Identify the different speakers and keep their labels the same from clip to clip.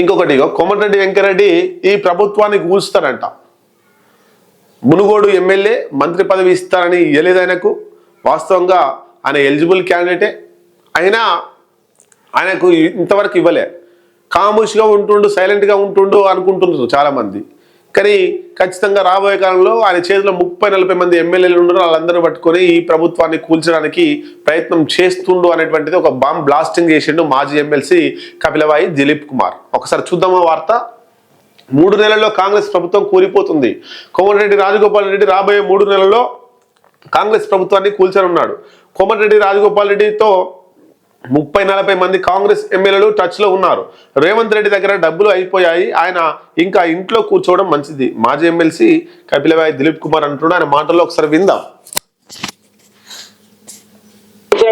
Speaker 1: ఇంకొకటి కోమటిరెడ్డి వెంకరెడ్డి ఈ ప్రభుత్వాన్ని కూల్స్తారంట మునుగోడు ఎమ్మెల్యే మంత్రి పదవి ఇస్తారని ఇవ్వలేదు ఆయనకు. వాస్తవంగా ఆయన ఎలిజిబుల్ క్యాండిడేటే. అయినా ఆయనకు ఇంతవరకు ఇవ్వలే. కాముష్గా ఉంటుండు సైలెంట్గా ఉంటుండు అనుకుంటున్నారు చాలామంది. కానీ ఖచ్చితంగా రాబోయే కాలంలో ఆయన చేతిలో ముప్పై నలభై మంది ఎమ్మెల్యేలు ఉన్నారు. వాళ్ళందరూ పట్టుకొని ఈ ప్రభుత్వాన్ని కూల్చడానికి ప్రయత్నం చేస్తుండు అనేటువంటిది ఒక బాంబ్ బ్లాస్టింగ్ చేసిండు మాజీ ఎమ్మెల్సీ కపిలవాయి దిలీప్ కుమార్. ఒకసారి చూద్దామా వార్త? మూడు నెలల్లో కాంగ్రెస్ ప్రభుత్వం కూలిపోతుంది. కోమటిరెడ్డి రాజగోపాల్ రెడ్డి రాబోయే మూడు నెలల్లో కాంగ్రెస్ ప్రభుత్వాన్ని కూల్చనున్నాడు. కోమటిరెడ్డి రాజగోపాల్ రెడ్డితో ముప్పై నలభై మంది కాంగ్రెస్ ఎమ్మెల్యేలు టచ్లో ఉన్నారు. రేవంత్ రెడ్డి దగ్గర డబ్బులు అయిపోయాయి. ఆయన ఇంకా ఇంట్లో కూర్చోవడం మంచిది. మాజీ ఎమ్మెల్సీ కపిలవాయి దిలీప్ కుమార్ అంటున్నాడు. ఆయన మాటల్లో ఒకసారి విందాం.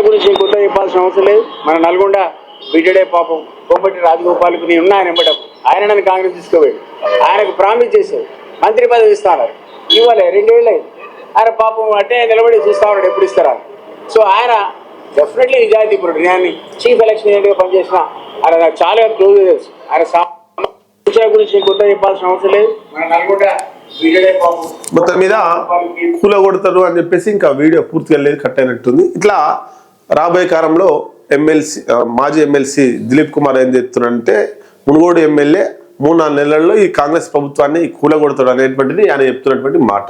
Speaker 2: గురించి గుర్త చెప్పాల్సిన అవసరం లేదు. మన నల్గొండ బిడ్డడే పాపం కోమటి రాజగోపాల్కు నేను ఉన్నా ఆయన ఇవ్వడం ఆయన నన్ను కాంగ్రెస్ తీసుకుపోయాడు ఆయనకు ప్రామిస్ చేశాడు మంత్రి పదవి ఇస్తాన్నారు. ఇవ్వలే రెండేళ్ళు ఆయన పాపం అంటే నిలబడి చూస్తా ఉన్నాడు. ఎప్పుడు ఇస్తారా? సో ఆయన డెఫినెట్లీ నిజాయితీ ఇప్పుడు నేను చీఫ్ ఎలక్షన్ ఏజెంట్గా పనిచేసిన ఆయన నాకు చాలా క్లోజ్ తెలుసు. ఆయన సా- విషయాల గురించి కొత్త చెప్పాల్సిన అవసరం లేదు.
Speaker 1: మొత్తం మీద కూలగొడతారు అని చెప్పేసి ఇంకా వీడియో పూర్తిగా లేదు కట్ అయినట్టుంది. ఇట్లా రాబోయే కాలంలో ఎమ్మెల్సీ మాజీ ఎమ్మెల్సీ దిలీప్ కుమార్ ఏం చెప్తున్నాడంటే మునుగోడు ఎమ్మెల్యే మూడు నాలుగు నెలల్లో ఈ కాంగ్రెస్ ప్రభుత్వాన్ని కూలగొడతాడు అనేటువంటిది ఆయన చెప్తున్నటువంటి మాట.